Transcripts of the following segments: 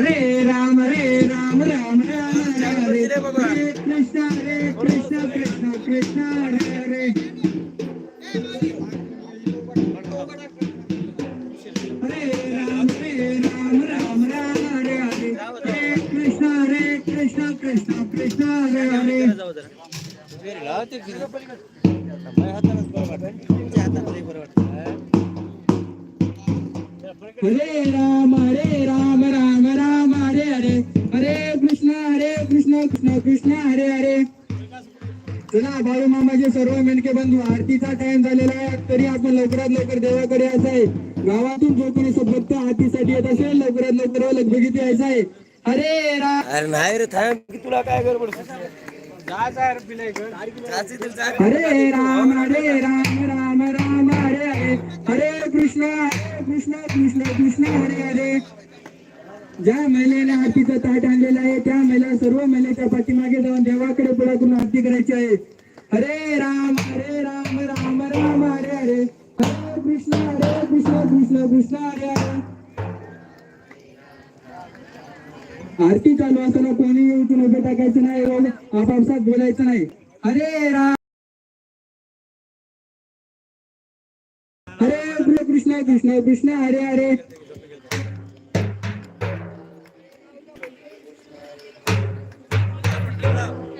हरे राम हरे राम राम राम हरे हरे हरे कृष्ण हरे कृष्ण कृष्ण कृष्ण हरे हरे हरे राम हरे कृष्ण कृष्ण हरे हरे. चला बाळू मामाचे सर्व मेनके बंधू आरतीचा टाइम झालेला आहे. तरी आपण लवकरात लवकर देवाकडे यायचं आहे गावातून जो कोणी भक्त आरतीसाठी येत असेल लवकरात लवकर लगबगीत यायचं आहे राम. अरे नाही रे थांब. की तुला काय गडबड हरे राम हरे राम राम राम हरे हरे. हरे कृष्ण हरे कृष्ण कृष्ण कृष्ण हरे हरे. ज्या महिलेने आरतीचं ताट आणलेलं आहे त्या महिला सर्व महिलेच्या पाठीमागे जाऊन देवाकडे पुढे करून आरती करायची आहे. हरे राम हरे राम राम राम हरे हरे. हरे कृष्ण हरे कृष्ण कृष्ण कृष्ण हरे हरे. आरती चालू असताना कोणी उठून उभे टाकायचं नाही रोज आपापसात बोलायचं नाही. हरे राम. हरे कृष्ण कृष्ण कृष्ण हरे हरे.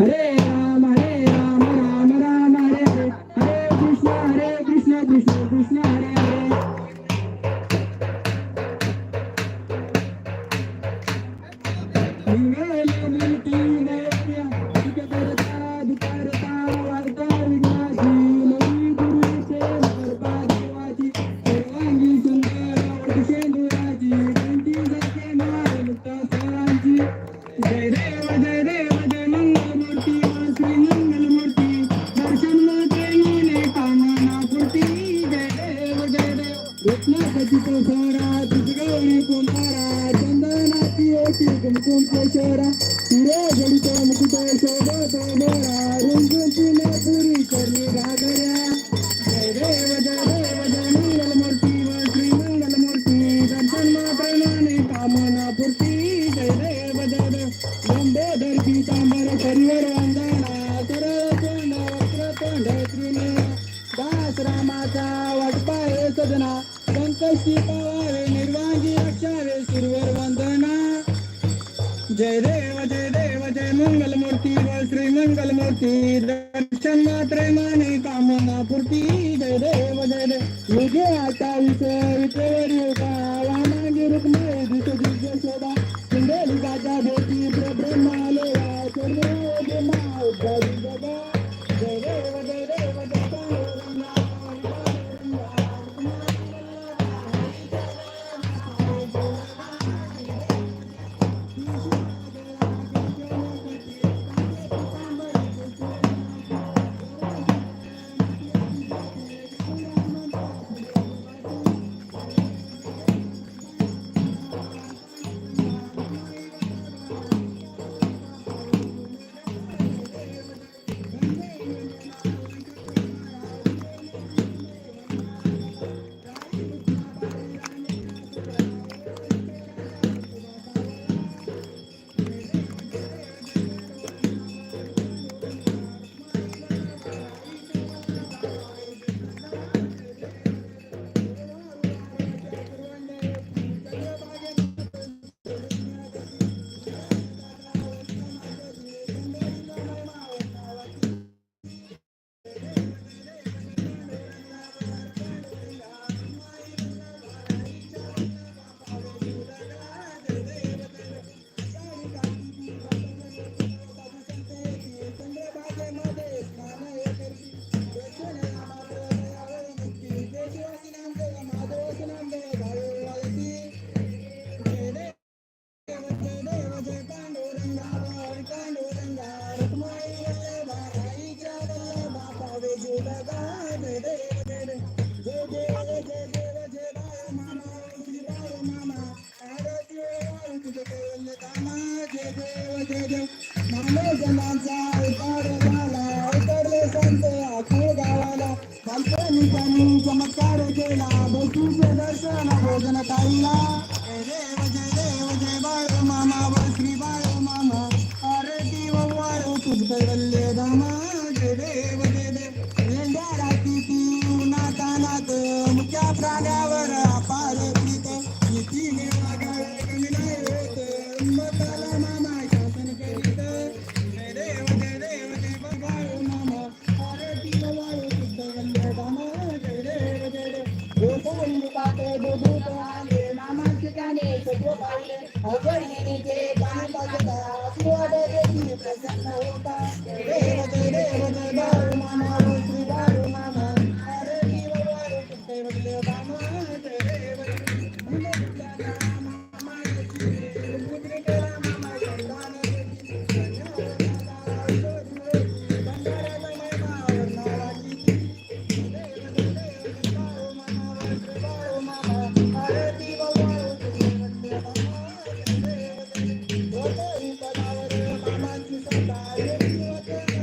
हरे పతితో సోరా తిరిగౌరి కుమార చందనాకి ఓటి కుంకుమ కేశోరా సురే జడితో ముకుతో శోభో తోమోరా రుంకుంచిన పురి కర్ణి రాగరా జయ దేవ దేవ జయ శ్రీ మంగళమూర్తి దర్శన ప్రణాని కామనా పూర్తి मूर्ती दर्शन मात्र माने कामना पूर्ती. जय देव जय देव. चमत्कार केला बसूचे दर्शन भोजन ताईला देव जय देव जय बाळ मामा श्री बाळ मामा आरती व वाळ वल्ले धामा जय देव Thank you.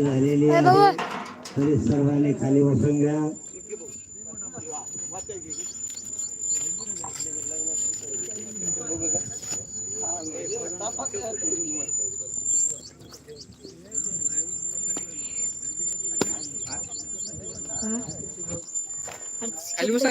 झालेली आहे. तरी सर्वांनी खाली बसून घ्या. खाली बसा.